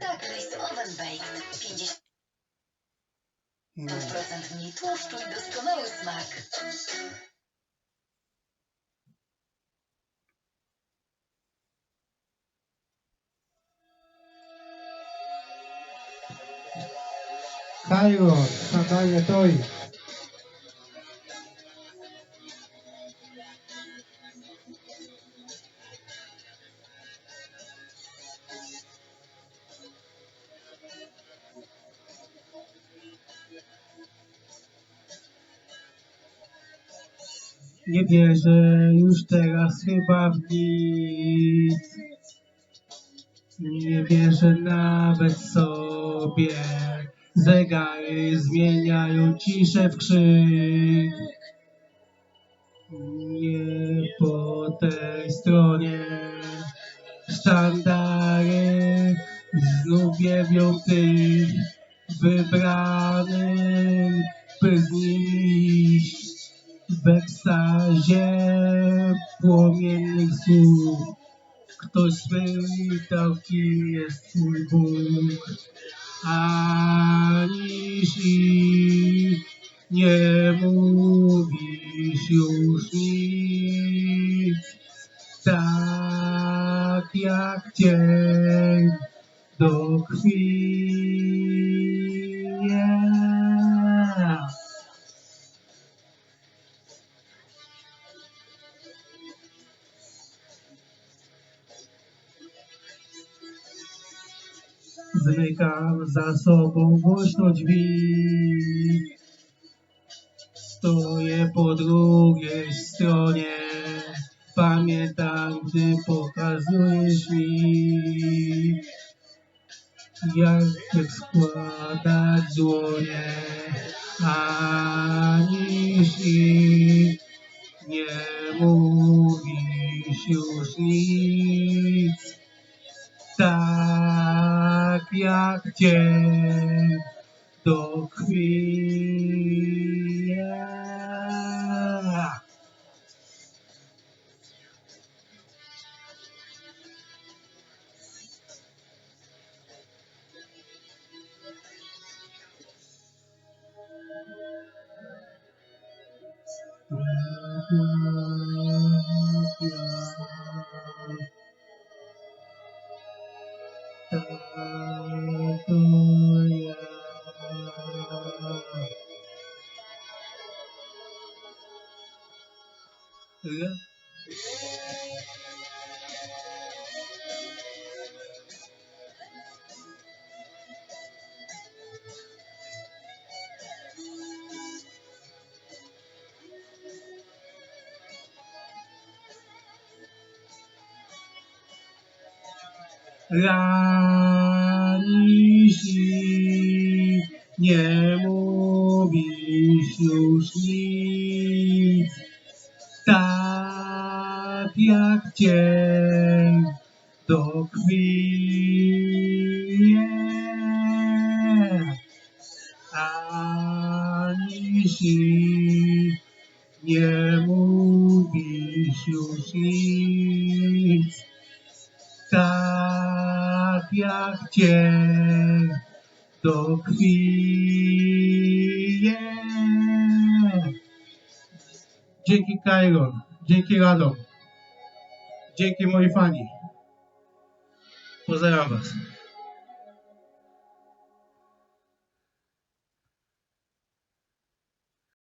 Tak, Rice Oven Baked. 50% No. mniej tłuszczu i doskonały smak. Kairon, sztandarie Toy. Nie wierzę już teraz chyba w nic. Nie wierzę nawet sobie. Zegary zmieniają ciszę w krzyk. Nie po tej stronie. Sztandary znów wiewią tych wybranym, by z iść w ekstazie płomiennych słów. Ktoś spytał, kim jest twój Bóg, ani i nie mówisz już nic. Tak jak cień do krwi. Zmykam za sobą głośno drzwi. Stoję po drugiej stronie. Pamiętam, gdy pokazujesz mi, jak składać dłonie. Ani i nie mówisz już nic. Jak dzień do krwi. Yeah. Ranisz i nie mówisz już nic. Cień do krwi. Yeah. Aniż i nie mówisz już nic. Tak jak cień do krwi. Dzięki Kairon, dzięki Radom, dzięki moi fani. Pozdrawiam was.